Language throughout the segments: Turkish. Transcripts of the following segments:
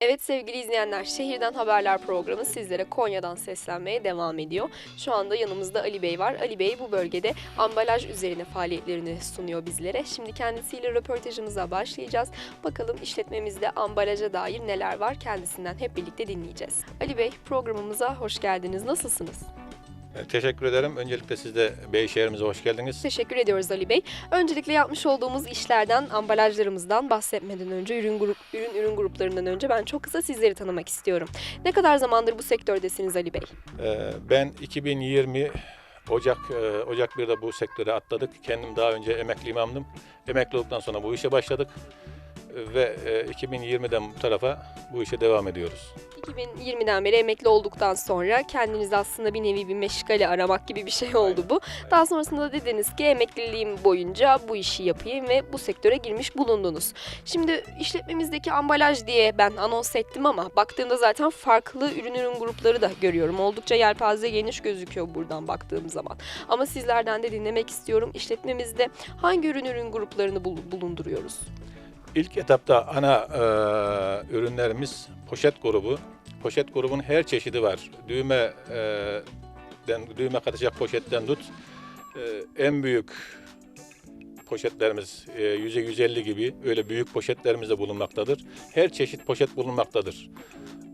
Evet sevgili izleyenler, Şehirden Haberler programı sizlere Konya'dan seslenmeye devam ediyor. Şu anda yanımızda Ali Bey var. Ali Bey bu bölgede ambalaj üzerine faaliyetlerini sunuyor bizlere. Şimdi kendisiyle röportajımıza başlayacağız. Bakalım işletmemizde ambalaja dair neler var kendisinden hep birlikte dinleyeceğiz. Ali Bey programımıza hoş geldiniz. Nasılsınız? E, Teşekkür ederim. Öncelikle siz de Beyşehir'imize hoş geldiniz. Teşekkür ediyoruz Ali Bey. Öncelikle yapmış olduğumuz işlerden, ambalajlarımızdan bahsetmeden önce, ürün grup ürün ürün gruplarından önce ben çok kısa sizleri tanımak istiyorum. Ne kadar zamandır bu sektördesiniz Ali Bey? E, Ben 2020 Ocak e, Ocak 1'de bu sektöre atladık. Kendim daha önce emekli imamdım. Emekli olduktan sonra bu işe başladık. Ve e, 2020'den bu tarafa bu işe devam ediyoruz. 2020'den beri emekli olduktan sonra kendiniz aslında bir nevi bir meşgale aramak gibi bir şey oldu bu. Daha sonrasında da dediniz ki emekliliğim boyunca bu işi yapayım ve bu sektöre girmiş bulundunuz. Şimdi işletmemizdeki ambalaj diye ben anons ettim ama baktığımda zaten farklı ürün ürün grupları da görüyorum. Oldukça yelpaze geniş gözüküyor buradan baktığım zaman. Ama sizlerden de dinlemek istiyorum. İşletmemizde hangi ürün ürün gruplarını bul- bulunduruyoruz? İlk etapta ana e, ürünlerimiz poşet grubu. Poşet grubun her çeşidi var. Düğme e, den, düğme katacak poşetten tut. E, en büyük poşetlerimiz e, 100'e 150 gibi öyle büyük poşetlerimiz de bulunmaktadır. Her çeşit poşet bulunmaktadır.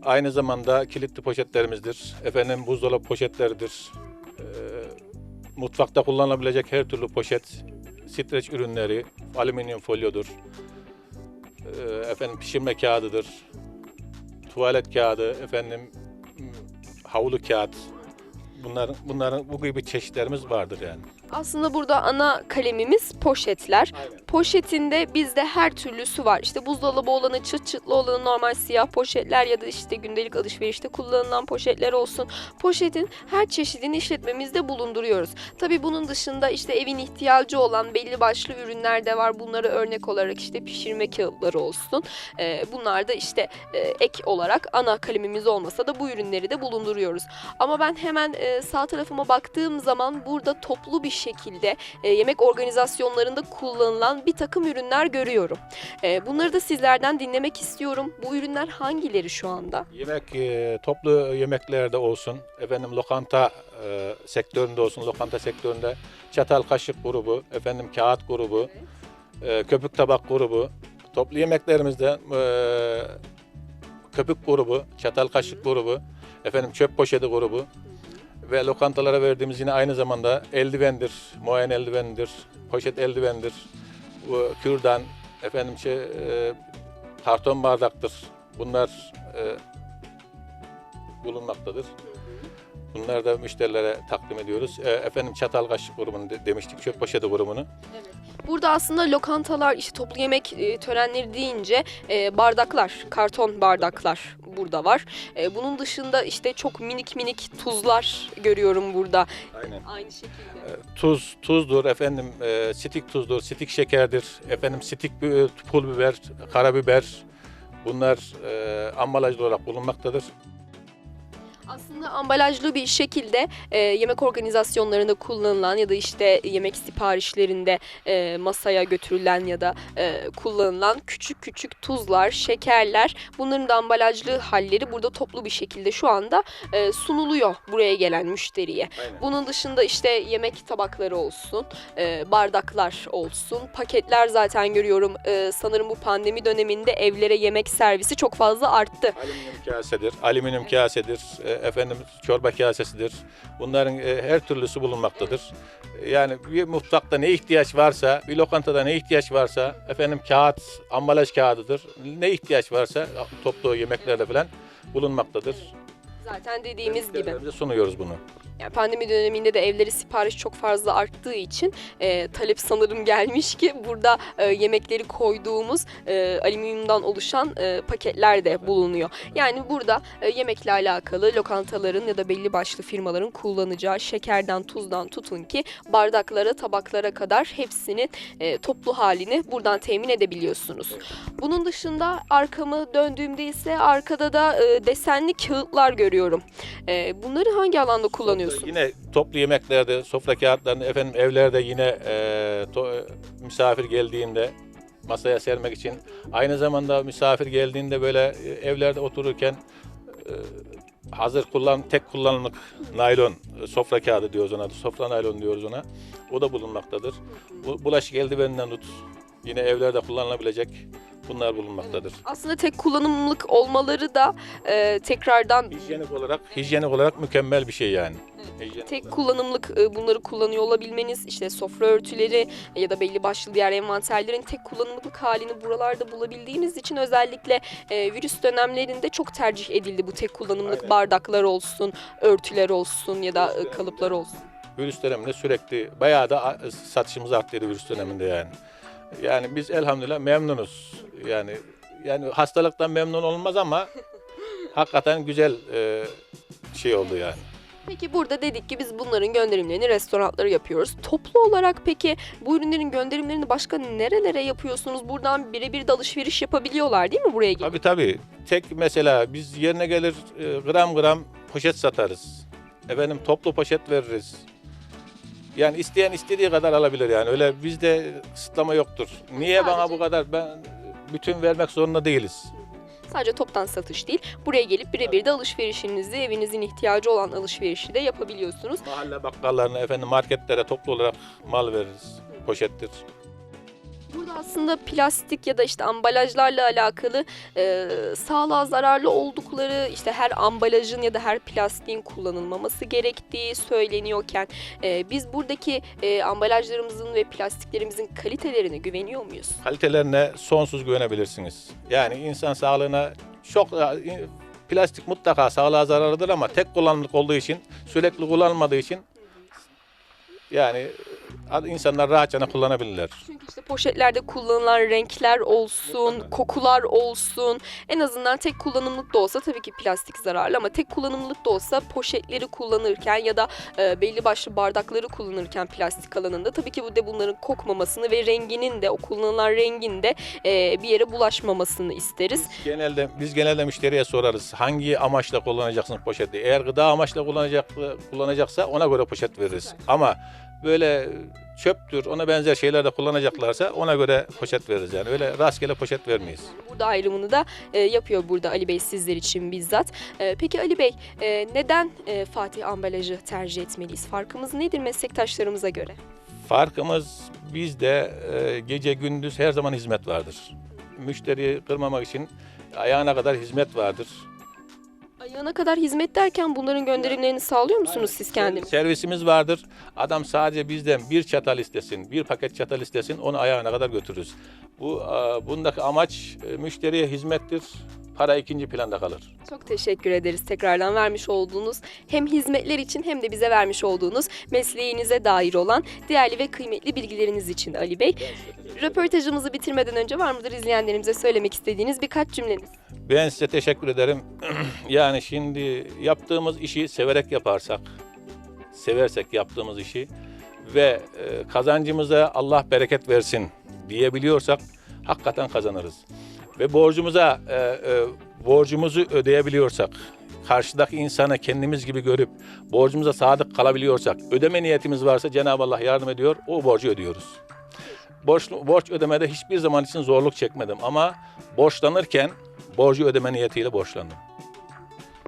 Aynı zamanda kilitli poşetlerimizdir. Efendim buzdolabı poşetleridir. E, mutfakta kullanılabilecek her türlü poşet, streç ürünleri, alüminyum folyodur. E, efendim pişirme kağıdıdır. Tuvalet kağıdı, efendim havlu kağıt. Bunların bunların bu gibi çeşitlerimiz vardır yani. Aslında burada ana kalemimiz poşetler. Poşetinde bizde her türlüsü var. İşte buzdolabı olanı, çıt çıtlı olanı, normal siyah poşetler ya da işte gündelik alışverişte kullanılan poşetler olsun. Poşetin her çeşidini işletmemizde bulunduruyoruz. Tabii bunun dışında işte evin ihtiyacı olan belli başlı ürünler de var. Bunları örnek olarak işte pişirme kağıtları olsun. Ee, bunlar da işte e, ek olarak ana kalemimiz olmasa da bu ürünleri de bulunduruyoruz. Ama ben hemen e, sağ tarafıma baktığım zaman burada toplu bir şekilde e, yemek organizasyonlarında kullanılan bir takım ürünler görüyorum. E, bunları da sizlerden dinlemek istiyorum. Bu ürünler hangileri şu anda? Yemek e, toplu yemeklerde olsun, efendim lokanta e, sektöründe olsun, lokanta sektöründe çatal kaşık grubu, efendim kağıt grubu, e, köpük tabak grubu, toplu yemeklerimizde e, köpük grubu, çatal kaşık grubu, efendim çöp poşeti grubu ve lokantalara verdiğimiz yine aynı zamanda eldivendir, muayene eldivendir, poşet eldivendir, kürdan, efendim şey, e, karton bardaktır. Bunlar e, bulunmaktadır. Bunları da müşterilere takdim ediyoruz. E, efendim çatal kaşık grubunu de- demiştik, çöp poşeti grubunu. Burada aslında lokantalar, işte toplu yemek e, törenleri deyince e, bardaklar, karton bardaklar burada var. E, bunun dışında işte çok minik minik tuzlar görüyorum burada. Aynen. Aynı şekilde. E, Tuz, tuzdur, efendim e, stik tuzdur, stik şekerdir, efendim stik bi- pul biber, karabiber. Bunlar e, ambalajlı olarak bulunmaktadır. Aslında ambalajlı bir şekilde e, yemek organizasyonlarında kullanılan ya da işte yemek siparişlerinde e, masaya götürülen ya da e, kullanılan küçük küçük tuzlar, şekerler bunların da ambalajlı halleri burada toplu bir şekilde şu anda e, sunuluyor buraya gelen müşteriye. Aynen. Bunun dışında işte yemek tabakları olsun, e, bardaklar olsun, paketler zaten görüyorum. E, sanırım bu pandemi döneminde evlere yemek servisi çok fazla arttı. Alüminyum kasedir, alüminyum kasedir, e, efendim çorba kasesidir. Bunların e, her türlüsü bulunmaktadır. Yani bir mutfakta ne ihtiyaç varsa, bir lokantada ne ihtiyaç varsa, efendim kağıt, ambalaj kağıdıdır. Ne ihtiyaç varsa toplu yemeklerde falan bulunmaktadır. Zaten dediğimiz gibi. Sunuyoruz bunu. Yani pandemi döneminde de evleri sipariş çok fazla arttığı için e, talep sanırım gelmiş ki burada e, yemekleri koyduğumuz e, alüminyumdan oluşan e, paketler de bulunuyor. Yani burada e, yemekle alakalı lokantaların ya da belli başlı firmaların kullanacağı şekerden tuzdan tutun ki bardaklara tabaklara kadar hepsinin e, toplu halini buradan temin edebiliyorsunuz. Bunun dışında arkamı döndüğümde ise arkada da e, desenli kağıtlar görüyorum. E, bunları hangi alanda kullanıyorsunuz? Yine toplu yemeklerde, sofra kağıtlarını efendim evlerde yine e, to- misafir geldiğinde masaya sermek için. Aynı zamanda misafir geldiğinde böyle e, evlerde otururken e, hazır kullan tek kullanımlık naylon e, sofra kağıdı diyoruz ona. Sofra naylon diyoruz ona. O da bulunmaktadır. Bu bulaşık eldiveninden tut. Yine evlerde kullanılabilecek bunlar bulunmaktadır. Aslında tek kullanımlık olmaları da e, tekrardan Hijyenik olarak hijyenik olarak mükemmel bir şey yani. Hijyenik tek olarak. kullanımlık e, bunları kullanıyor olabilmeniz, işte sofra örtüleri ya da belli başlı diğer envanterlerin tek kullanımlık halini buralarda bulabildiğimiz için özellikle e, virüs dönemlerinde çok tercih edildi bu tek kullanımlık Aynen. bardaklar olsun, örtüler olsun ya da e, kalıplar olsun. virüs döneminde sürekli bayağı da a- satışımız arttı virüs döneminde yani. Yani biz elhamdülillah memnunuz. Yani yani hastalıktan memnun olmaz ama hakikaten güzel e, şey oldu yani. Peki burada dedik ki biz bunların gönderimlerini restoranlara yapıyoruz. Toplu olarak peki bu ürünlerin gönderimlerini başka nerelere yapıyorsunuz? Buradan birebir de alışveriş yapabiliyorlar değil mi buraya gelip? Tabii tabii. Tek mesela biz yerine gelir e, gram gram poşet satarız. Efendim toplu poşet veririz. Yani isteyen istediği kadar alabilir yani. Öyle bizde kısıtlama yoktur. Niye bana Sadece- bu kadar ben bütün vermek zorunda değiliz. Sadece toptan satış değil. Buraya gelip birebir de alışverişinizi, evinizin ihtiyacı olan alışverişi de yapabiliyorsunuz. Mahalle bakkallarına, efendim marketlere toplu olarak mal veririz. Poşettir. Burada aslında plastik ya da işte ambalajlarla alakalı e, sağlığa zararlı oldukları işte her ambalajın ya da her plastiğin kullanılmaması gerektiği söyleniyorken e, biz buradaki e, ambalajlarımızın ve plastiklerimizin kalitelerine güveniyor muyuz? Kalitelerine sonsuz güvenebilirsiniz. Yani insan sağlığına çok plastik mutlaka sağlığa zararlıdır ama tek kullanımlık olduğu için, sürekli kullanılmadığı için yani insanlar rahatça kullanabilirler. Çünkü işte poşetlerde kullanılan renkler olsun, kokular olsun. En azından tek kullanımlık da olsa tabii ki plastik zararlı ama tek kullanımlık da olsa poşetleri kullanırken ya da e, belli başlı bardakları kullanırken plastik alanında tabii ki bu da bunların kokmamasını ve renginin de o kullanılan rengin de e, bir yere bulaşmamasını isteriz. Genelde biz genelde müşteriye sorarız hangi amaçla kullanacaksın poşeti. Eğer gıda amaçla kullanacak kullanacaksa ona göre poşet veririz. Ama böyle çöptür ona benzer şeyler de kullanacaklarsa ona göre poşet veririz yani. Öyle rastgele poşet vermeyiz. Burada ayrımını da e, yapıyor burada Ali Bey sizler için bizzat. E, peki Ali Bey e, neden e, Fatih ambalajı tercih etmeliyiz? Farkımız nedir meslektaşlarımıza göre? Farkımız bizde e, gece gündüz her zaman hizmet vardır. Müşteriyi kırmamak için ayağına kadar hizmet vardır. Ayağına kadar hizmet derken bunların gönderimlerini sağlıyor musunuz siz kendiniz? Servisimiz vardır. Adam sadece bizden bir çatal istesin, bir paket çatal istesin, onu ayağına kadar götürürüz. Bu e, bundaki amaç e, müşteriye hizmettir. Para ikinci planda kalır. Çok teşekkür ederiz tekrardan vermiş olduğunuz hem hizmetler için hem de bize vermiş olduğunuz mesleğinize dair olan değerli ve kıymetli bilgileriniz için Ali Bey. Röportajımızı bitirmeden önce var mıdır izleyenlerimize söylemek istediğiniz birkaç cümleniz? Ben size teşekkür ederim. yani şimdi yaptığımız işi severek yaparsak, seversek yaptığımız işi ve e, kazancımıza Allah bereket versin diyebiliyorsak hakikaten kazanırız. Ve borcumuza e, e, borcumuzu ödeyebiliyorsak, karşıdaki insanı kendimiz gibi görüp borcumuza sadık kalabiliyorsak, ödeme niyetimiz varsa Cenab-ı Allah yardım ediyor, o borcu ödüyoruz. Borç, borç ödemede hiçbir zaman için zorluk çekmedim ama borçlanırken borcu ödeme niyetiyle borçlandım.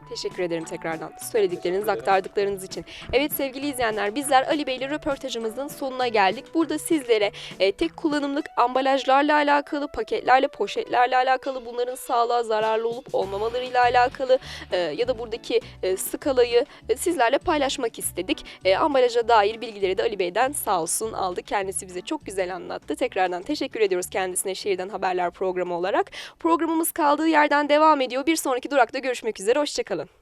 Teşekkür ederim tekrardan söyledikleriniz, aktardıklarınız için. Evet sevgili izleyenler bizler Ali Bey ile röportajımızın sonuna geldik. Burada sizlere e, tek kullanımlık ambalajlarla alakalı, paketlerle, poşetlerle alakalı, bunların sağlığa zararlı olup olmamalarıyla alakalı e, ya da buradaki e, skalayı e, sizlerle paylaşmak istedik. E, ambalaja dair bilgileri de Ali Bey'den sağ olsun aldı. Kendisi bize çok güzel anlattı. Tekrardan teşekkür ediyoruz kendisine Şehirden Haberler programı olarak. Programımız kaldığı yerden devam ediyor. Bir sonraki durakta görüşmek üzere. Hoşçakalın. color